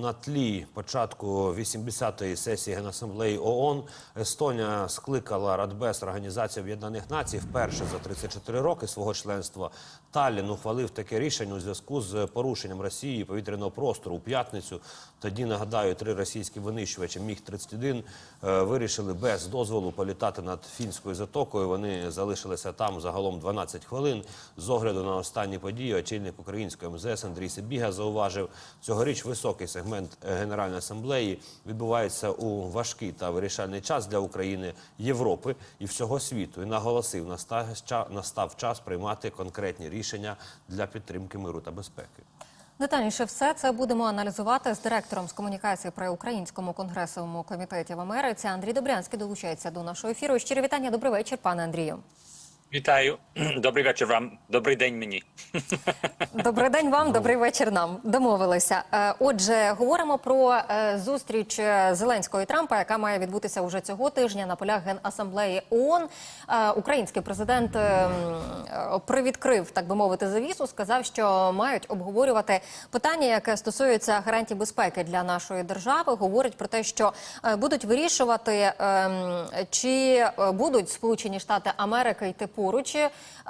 на тлі початку 80-ї сесії Генасамблеї ООН Естонія скликала Радбез Організації Об'єднаних Націй вперше за 34 роки свого членства. Таллін ухвалив таке рішення у зв'язку з порушенням Росії повітряного простору у п'ятницю. Тоді нагадаю, три російські винищувачі міг 31 е, вирішили без дозволу політати над фінською затокою. Вони залишилися там загалом 12 хвилин. З огляду на останні події, очільник української МЗС Андрій Сибіга зауважив, цьогоріч високий сегмент Генеральної асамблеї відбувається у важкий та вирішальний час для України, Європи і всього світу. І наголосив, настав час приймати конкретні рішення для підтримки миру та безпеки. Детальніше все це будемо аналізувати з директором з комунікації при українському конгресовому комітеті в Америці. Андрій Добрянський долучається до нашого ефіру. Щирі вітання. Добрий вечір, пане Андрію. Вітаю, добрий вечір вам. Добрий день мені. Добрий день вам, добрий вечір нам. Домовилися. Е, Отже, говоримо про е, зустріч е, Зеленського і Трампа, яка має відбутися уже цього тижня на полях Генасамблеї ООН. Український президент е, м, е, привідкрив, так би мовити, завісу. Сказав, що мають обговорювати питання, яке стосується гарантій безпеки для нашої держави. Говорить про те, що будуть вирішувати, е, чи будуть Сполучені Штати Америки йти поруч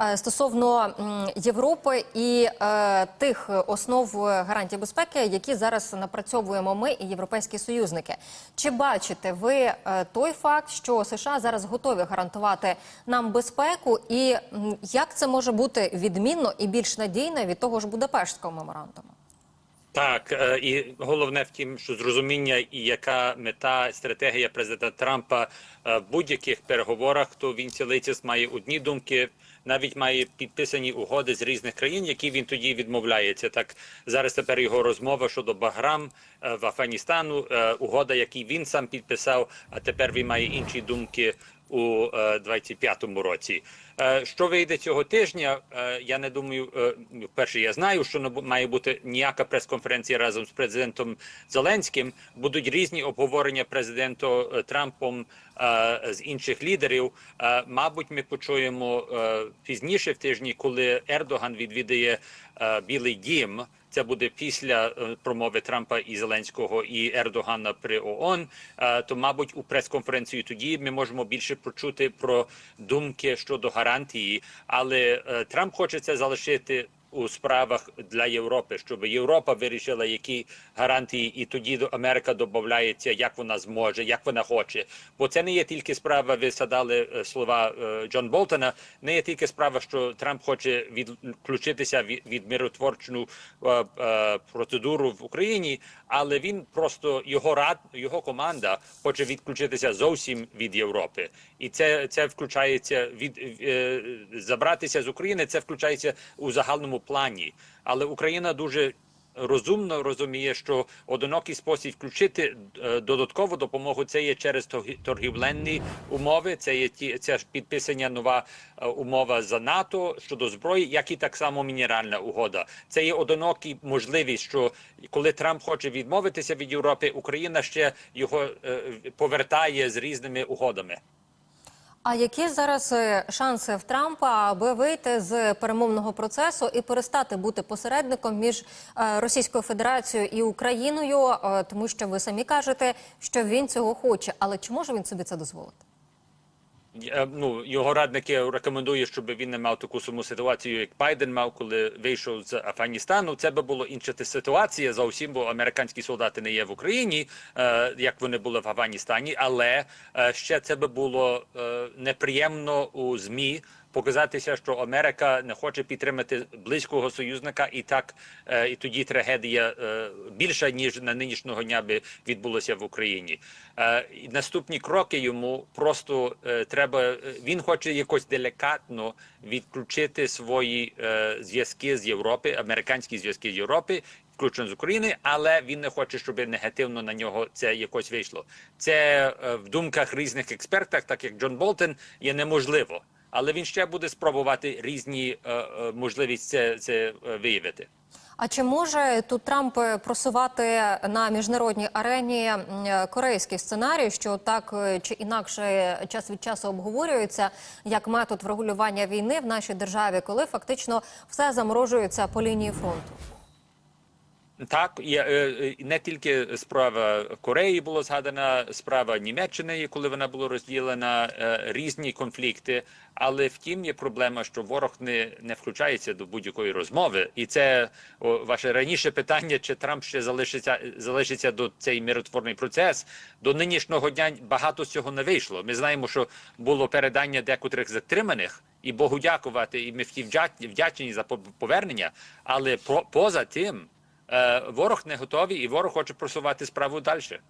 е, стосовно Європи і е, тих основ гарантій безпеки, які зараз напрацьовуємо ми і європейські союзники. Чи бачите ви е, той факт, що США зараз готові гарантувати нам безпеку, і як це може бути відмінно і більш надійно від того ж Будапештського меморандуму? Так, е, і головне в тім, що зрозуміння і яка мета стратегія президента Трампа е, в будь-яких переговорах, то він цілицясь має одні думки, навіть має підписані угоди з різних країн, які він тоді відмовляється. Так зараз тепер його розмова щодо Баграм е, в Афганістану, угода, які він сам підписав, а тепер він має інші думки у е, 25-му році. Е, Що вийде цього тижня? е, Я не думаю. е, Перше, я знаю, що має бути ніяка прес-конференція разом з президентом Зеленським. Будуть різні обговорення президентом е, Трампом з інших лідерів. Мабуть, ми почуємо пізніше в тижні, коли Ердоган відвідає Білий Дім. Це буде після промови Трампа і Зеленського і Ердогана при ООН. То, мабуть, у прес-конференції тоді ми можемо більше почути про думки щодо гарантії. Але е, Трамп хоче це залишити у справах для Європи, щоб Європа вирішила, які гарантії, і тоді Америка додається, як вона зможе, як вона хоче. Бо це не є тільки справа. Ви згадали е, слова е, Джон Болтона. Не є тільки справа, що Трамп хоче відключитися від, від миротворчну е, е, процедуру в Україні, але він просто його рад, його команда хоче відключитися зовсім від Європи, і це, це включається від е, забратися з України. Це включається у загальному плані. Але Україна дуже розумно розуміє, що одинокий спосіб включити е, додаткову допомогу це є через торгі- торгівленні умови. Це є ті це ж підписання нова е, умова за НАТО щодо зброї, як і так само мінеральна угода. Це є одинокий можливість, що коли Трамп хоче відмовитися від Європи, Україна ще його е, повертає з різними угодами. А які зараз е, шанси в Трампа, аби вийти з перемовного процесу і перестати бути посередником між е, Російською Федерацією і Україною, Е, тому що ви самі кажете, що він цього хоче, але чи може він собі це дозволити? Е, Ну його радники рекомендують, щоб він не мав таку саму ситуацію, як Байден мав, коли вийшов з Афганістану. Це би було інша ситуація зовсім, бо американські солдати не є в Україні, е, як вони були в Афганістані, але е, ще це би було неприємно у змі. Показатися, що Америка не хоче підтримати близького союзника, і так е, і тоді трагедія е, більша ніж на нинішнього дня би відбулося в Україні. Е, наступні кроки йому просто треба. Він хоче якось делікатно відключити свої зв'язки з Європи, американські зв'язки з Європи. Включно з України, але він не хоче, щоб негативно на нього це якось вийшло. Це в думках різних експертів, так як Джон Болтон, є неможливо. Але він ще буде спробувати різні е, е, можливість це, це е, виявити. А чи може тут Трамп просувати на міжнародній арені корейський сценарій, що так чи інакше час від часу обговорюється як метод врегулювання війни в нашій державі, коли фактично все заморожується по лінії фронту? Так, е, е, не тільки справа Кореї була згадана, справа Німеччини, коли вона була розділена, е, різні конфлікти. Але втім є проблема, що ворог не, не включається до будь-якої розмови. І це о, ваше раніше питання, чи Трамп ще залишиться, залишиться до цей миротворний процес. До нинішнього дня багато з цього не вийшло. Ми знаємо, що було передання декотрих затриманих. І Богу дякувати, і ми втім вдя- вдячні за пов- повернення. Але про, поза тим, ворог не готовий, і ворог хоче просувати справу далі.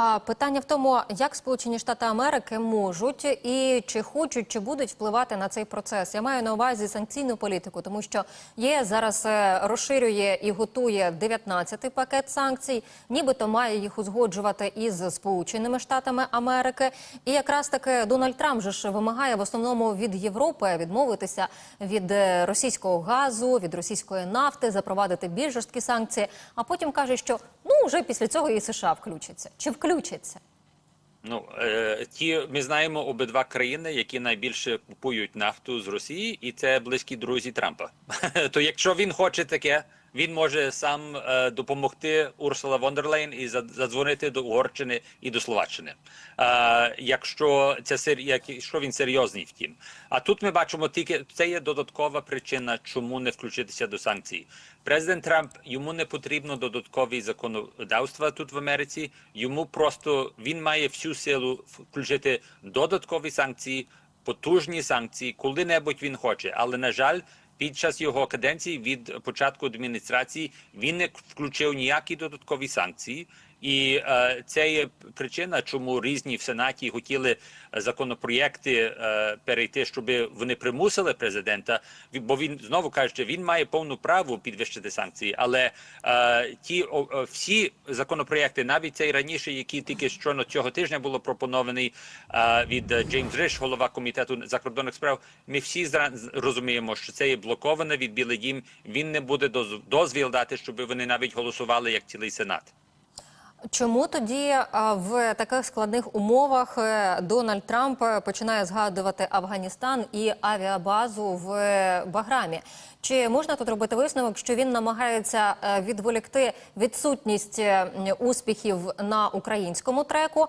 А питання в тому, як Сполучені Штати Америки можуть і чи хочуть, чи будуть впливати на цей процес. Я маю на увазі санкційну політику, тому що ЄС зараз е, розширює і готує 19-й пакет санкцій, нібито має їх узгоджувати із Сполученими Штатами Америки. І якраз таки Дональд Трамп же ж вимагає в основному від Європи відмовитися від е, російського газу, від російської нафти, запровадити більш жорсткі санкції. А потім каже, що вже після цього і США включаться чи включаться. Ну е, ті ми знаємо обидва країни, які найбільше купують нафту з Росії, і це близькі друзі Трампа. То якщо він хоче таке, він може сам е, допомогти Урсула Вондерлейн і за- задзвонити до Угорщини і до Словаччини. Е, якщо це сер- як- якщо він серйозний, втім. А тут ми бачимо тільки це є додаткова причина, чому не включитися до санкцій. Президент Трамп йому не потрібно додаткові законодавства тут в Америці. Йому просто він має всю силу включити додаткові санкції, потужні санкції, коли-небудь він хоче. Але на жаль, під час його каденції від початку адміністрації він не включив ніякі додаткові санкції. І е, це є причина, чому різні в сенаті хотіли е, законопроєкти е, перейти, щоб вони примусили президента. Бо він знову каже, він має повну право підвищити санкції. Але е, ті о, всі законопроєкти, навіть цей раніше, який тільки щойно цього тижня було пропонований е, від Джеймс Риш, голова комітету закордонних справ. Ми всі розуміємо, що це є блоковане від Білий Дім. Він не буде доз- дозвіл дати, щоб вони навіть голосували як цілий сенат. Чому тоді в таких складних умовах е, Дональд Трамп е, починає згадувати Афганістан і авіабазу в е, Баграмі? Чи можна тут робити висновок, що він намагається відволікти відсутність успіхів на українському треку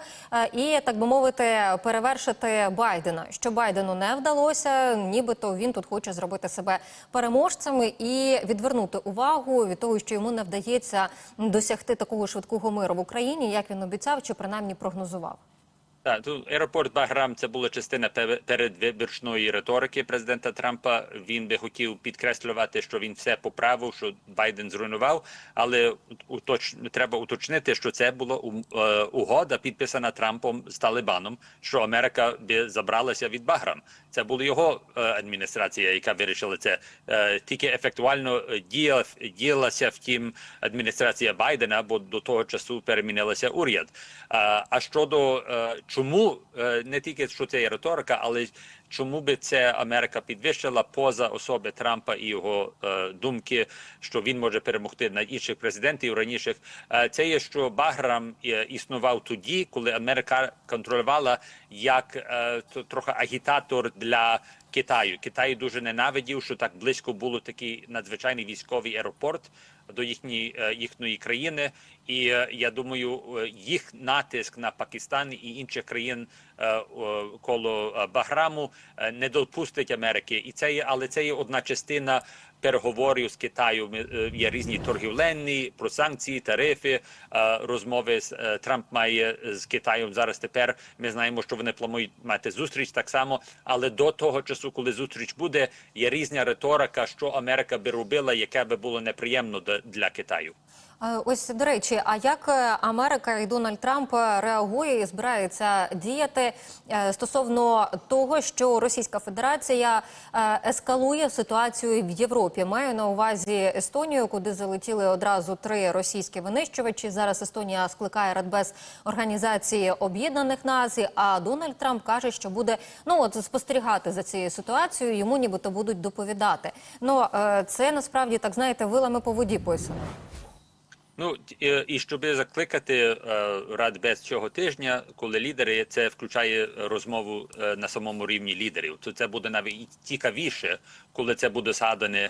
і так би мовити перевершити Байдена? Що Байдену не вдалося, нібито він тут хоче зробити себе переможцем і відвернути увагу від того, що йому не вдається досягти такого швидкого миру в Україні, як він обіцяв, чи принаймні прогнозував. Так, тут аеропорт Баграм це була частина передвиборчної риторики президента Трампа. Він би хотів підкреслювати, що він все поправив, що Байден зруйнував. Але уточ... треба уточнити, що це була е, угода, підписана Трампом з Талибаном, що Америка би забралася від Баграм. Це була його е, адміністрація, яка вирішила це. Е, Тільки ефектуально діялася втім адміністрація Байдена, бо до того часу перемінилася уряд. А, щодо чому е, не тільки що це є риторика, але чому би це Америка підвищила поза особи Трампа і його е, думки, що він може перемогти над інших президентів раніших. Е, це є що Баграм існував тоді, коли Америка контролювала як трохи агітатор для Китаю. Китай дуже ненавидів, що так близько було такий надзвичайний військовий аеропорт до їхньої е, їхньої країни, і е, я думаю, е, їх натиск на Пакистан і інших країн коло Баграму не допустить Америки, і це є, але це є одна частина переговорів з Китаю. Е, Є різні торгівленні про санкції, тарифи, е, розмови з е, Трамп має з Китаєм зараз. Тепер ми знаємо, що вони планують мати зустріч так само. Але до того часу, коли зустріч буде, є різна риторика, що Америка би робила, яке би було неприємно для Китаю. Е, Ось до речі, а як е, Америка і Дональд Трамп е, реагує і збирається діяти стосовно того, що Російська Федерація ескалує ситуацію в Європі? Маю на увазі Естонію, куди залетіли одразу три російські винищувачі. Зараз Естонія скликає Радбез Організації Об'єднаних Націй. А Дональд Трамп каже, що буде ну от спостерігати за цією ситуацією. Йому нібито будуть доповідати. Ну це насправді так знаєте, вилами по воді писано. Ну е, і щоб закликати е, Радбез цього тижня, коли лідери це включає розмову е, на самому рівні лідерів, то це буде навіть цікавіше, коли це буде згадане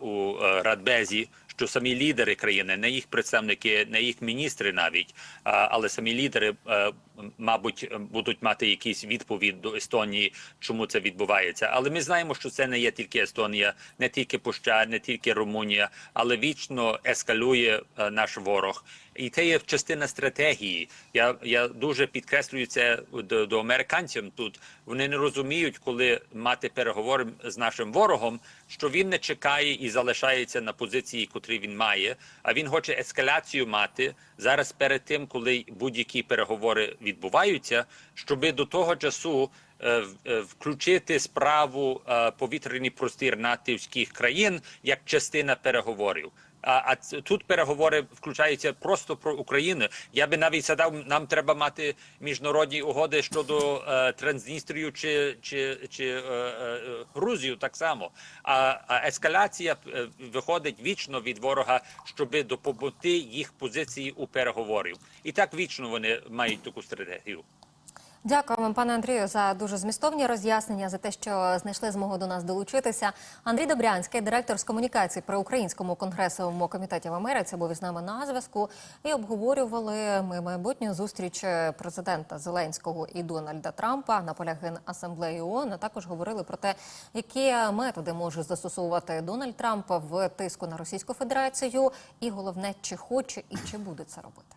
у Радбезі, що самі лідери країни, не їх представники, не їх міністри навіть, але самі лідери, е, мабуть, будуть мати якісь відповідь до Естонії, чому це відбувається. Але ми знаємо, що це не є тільки Естонія, не тільки Пуща, не тільки Румунія, але вічно ескалює е, наш ворог. І це є частина стратегії. Я, я дуже підкреслюю це до, до американців тут. Вони не розуміють, коли мати переговори з нашим ворогом, що він не чекає і залишається на позиції, котрі він має. А він хоче ескалацію мати зараз перед тим, коли будь-які переговори відбуваються, щоби до того часу е, е, включити справу е, повітряний простір натівських країн як частина переговорів. А, а тут переговори включаються просто про Україну. Я би навіть задав, нам треба мати міжнародні угоди щодо е, Транзністрію чи, чи, чи е, е, Грузію так само. А, а ескалація е, виходить вічно від ворога, щоб допомогти їх позиції у переговорів. І так вічно вони мають таку стратегію. Дякую вам, пане Андрію, за дуже змістовні роз'яснення, за те, що знайшли змогу до нас долучитися. Андрій Добрянський, директор з комунікації при українському конгресовому комітеті в Америці, був із нами на зв'язку. І обговорювали ми майбутню зустріч президента Зеленського і Дональда Трампа на полях Генасамблеї ООН. А також говорили про те, які методи може застосовувати Дональд Трамп в тиску на Російську Федерацію, і головне, чи хоче і чи буде це робити.